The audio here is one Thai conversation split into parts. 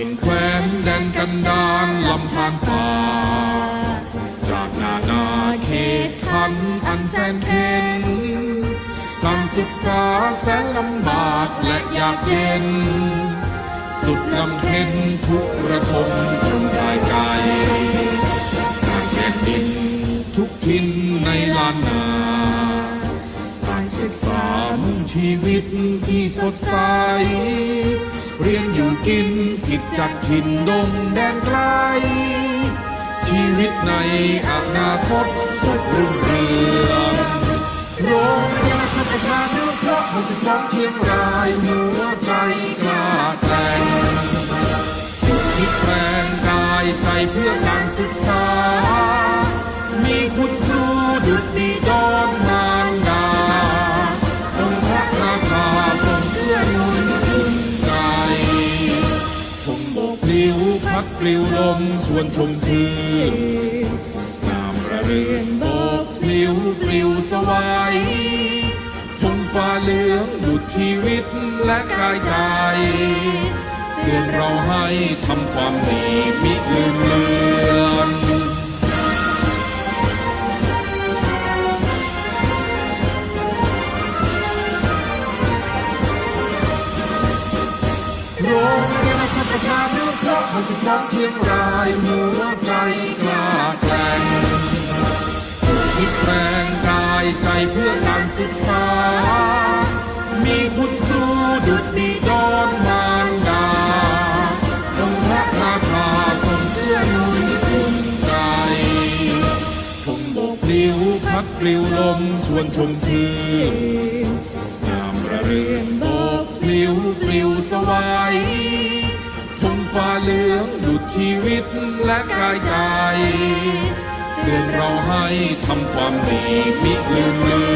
ถิ่นแคว้นแดนกันดารลำพานป่าจากนานาเขตขันอันแสนเข็นการศึกษาแสนลำบากและยากเย็น สุดลำเค็นทุกระทมจนกายใจทางแผ่นดินทุกทินในลานนาการศึกษามุ่งชีวิตที่สดใส เรียนอยู่กินผิดจากถิ่นดงแดนไกล ชีวิตในอนาคตสดรุ่งเรืองโรงเรียนธรรมชาตินุเคราะห์หมู่สิบสองเชียงรายหัวใจกล้าแกร่งคิดแปลงกายใจเพื่อการศึกษา มชวนชมชื่นงามระเรือนโบกปลิวปลิวสวายทงฟ้าเหลืองดุดชีวิตและกายใจเตือนเราให้ทำความดีมิลืมเลือน นุเคราะห์หมู่สิบสองเชียงรายหัวใจกล้าแกร่งคิดแปลงกายใจเพื่อการศึกษา มีคุณครูดุจดีดอนมารดาองค์พระราชาทรงเอื้อหนุนอุ่นใจทงโบกปลิวพัดปลิวลมชวนชมชื่นงามระเรือนโบกปลิวปลิวสวาย ฟ้าเหลืองดุดชีวิตและกายใจเตือนเราให้ทำความดีมิลืมเลือน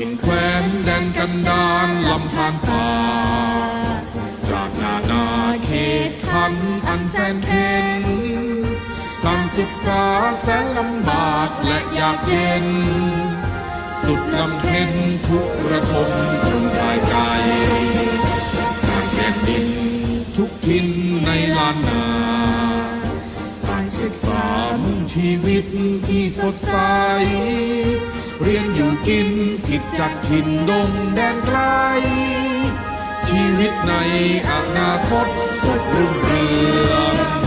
ถิ่นแคว้นแดนกันดารลำพานป่าจากนานาเขตขันอันแสนเข็นการศึกษาแสนลำบากและยากเย็น สุดลำเค็นทุกระทมจนกายใจทางแผ่นดินทุกทินในลานนาการศึกษามุ่งชีวิตที่สดใส เรียนอยู่กินผิดจากถิ่นดงแดนไกล ชีวิตในอนาคตสดรุ่งเรือง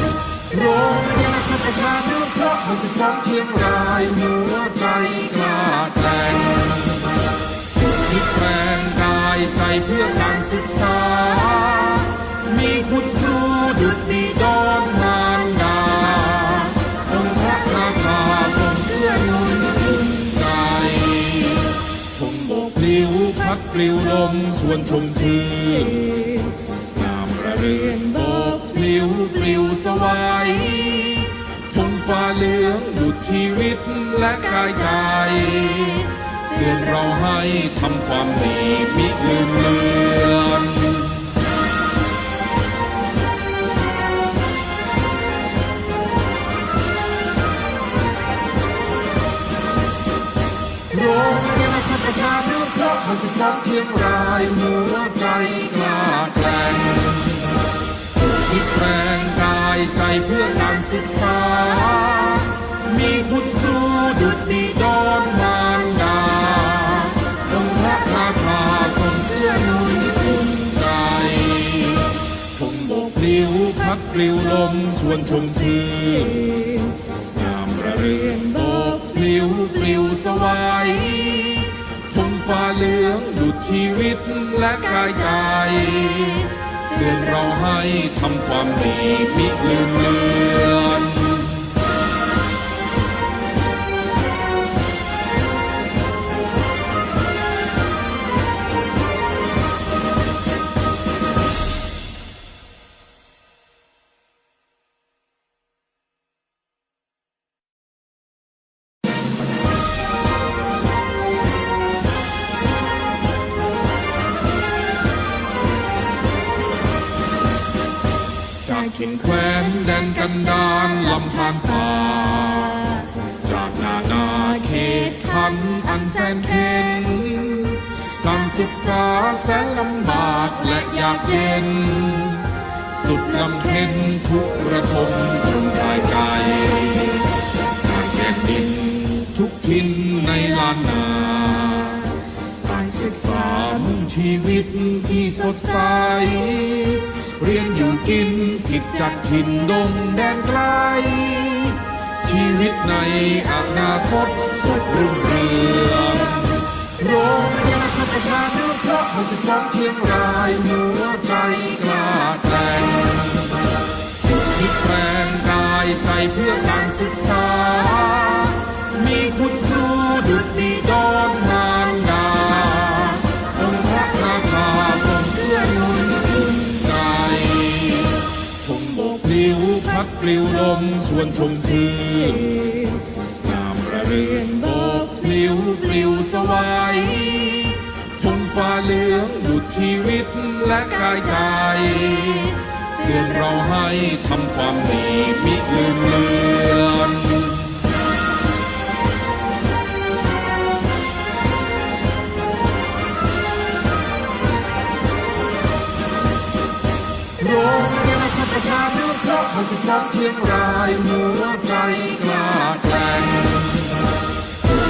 โรงเรียนธรรมชาตินุเคราะห์หมู่สิบสองเชียงรายหัวใจกล้าแกร่งคิดแปลงกายใจเพื่อการศึกษา วนชมชื่นงามระเรียนโบกปลิวปลิวสวายทนฟ้าเหลืองดุดชีวิตและกายใจเตือนเราให้ทำความดีมิลืมเลือน ตินุเคราะห์หมู่สิบสองเชียงรายหัวใจกล้าแกร่งคิดแปลงกายใจเพื่อการศึกษา มีคุณครูดุจดีดอนมารดาองค์พระราชาทรงเอื้อหนุนอุ่นใจทงบกปลิวพัดปลิวลมชวนชมชื่นงามระเรือนบกปลิวปลิวสวาย ฟ้าเหลืองดุดชีวิตและกายใจเตือนเราให้ทำความดีมี ถิ่นแคว้นแดนกันดารลำพานป่าจากนานาเขตขันอันแสนเข็นการศึกษาแสนลำบากและยากเย็น สุดลำเค็นทุกระทมตรงกายใจทางแผ่นดินทุกทินในลานนาการศึกษามุ่งชีวิตที่สดใส เรียนอยู่กินผิดจากถิ่นดงแดนไกล ชีวิตในอนาคตสุดรุ่งเรืองโรงเรียนธรรมศาสตร์นุเคราะห์หกสิบสองเชียงรายหัวใจกล้าแกร่งคิดแปลงกายใจเพื่อการศึกษา วนชมชื่นงามระเรียนโบกปลิวปลิวสวายชมฟ้าเหลืองดุดชีวิตและกายใจเตือนเราให้ทำความดีมิลืมเลือน เคราะห์หกสิบสองเชียงรายหัวใจกล้าแกร่ง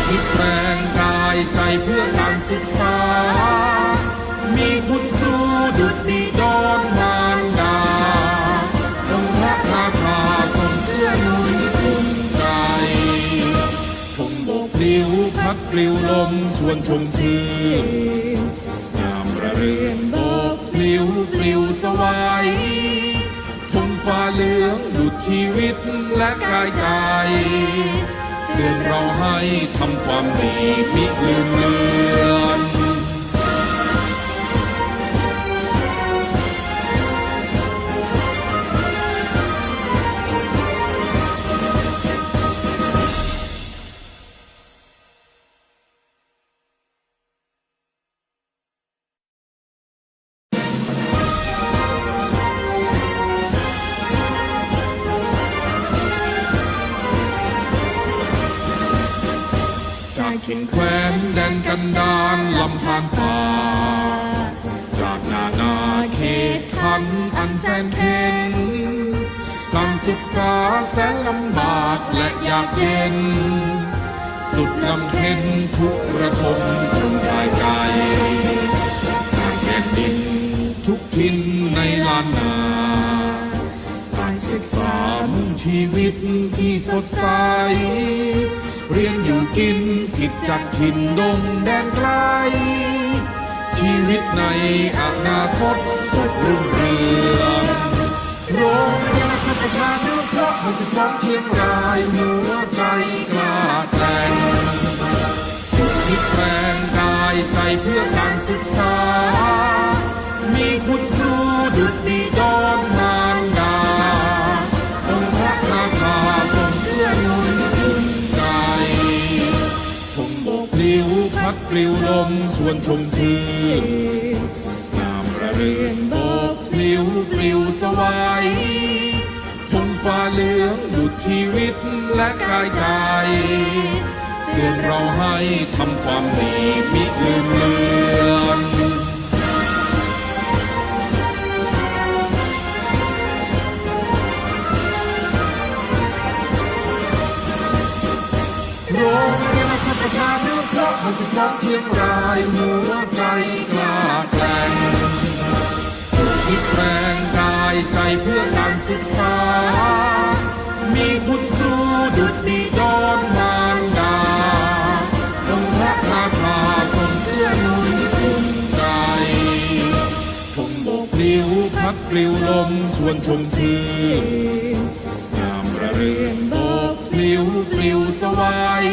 คิดแปลงกายใจเพื่อการศึกษา มีคุณครูดุจดีดอนมารดาองค์พระราชาทรงเอื้อหนุนอุ่นใจทงโบกพลิ้วพัดปลิวลมชวนชมชื่นงามระเรือนโบกพลิ้วปลิวสวาย ฟ้าเหลืองดุดชีวิตและกายใจเตือนเราให้ทำความดีมิเลื ถิ่นแคว้นแดนกันดารลำพานป่า จากนานาเขตขันอันแสนเข็นการศึกษาแสนลำบากและยากเย็น สุดลำเค็นทุกระทมตรงกายใจทางแผ่นดินทุกทินในลานนาการศึกษามุ่งชีวิตที่สดใส เรียนอยู่กินผิดจากถิ่นดงแดนไกล ชีวิตในอนาคตสุดรุ่งเรืองโรงเรียนธรรมศาสตร์นุเคราะห์หกสิบสองเชียงรายหัวใจกล้าแกร่งคิดแปลงกายใจเพื่อการศึกษา วนชมชื่นงามระเรือนโบกพลิ้วปลิวสวายทงฟ้าเหลืองดุจชีวิตและกายใจเตือนเราให้ทำความดีมิลืมเลือนโรงาสตร์นุเคราะห์หกสิบสองเชียงรายหัวใจกล้าแกร่งคิดแปลงกายใจเพื่อการศึกษา มีคุณครูดุจดีดอนมารดาองค์พระราชาทรงเอื้อหนุนอุ่นใจทงโบกพลิ้วพัดปลิวลมชวนชมชื่นงามระเรือนโบกพลิ้วปลิวสวาย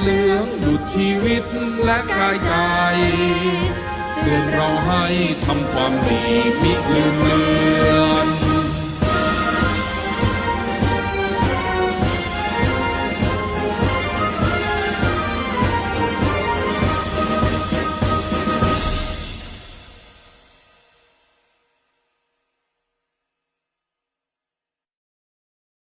เหลืองดุดชีวิตและกายใจเตือนเราให้ทำความดีมิลืม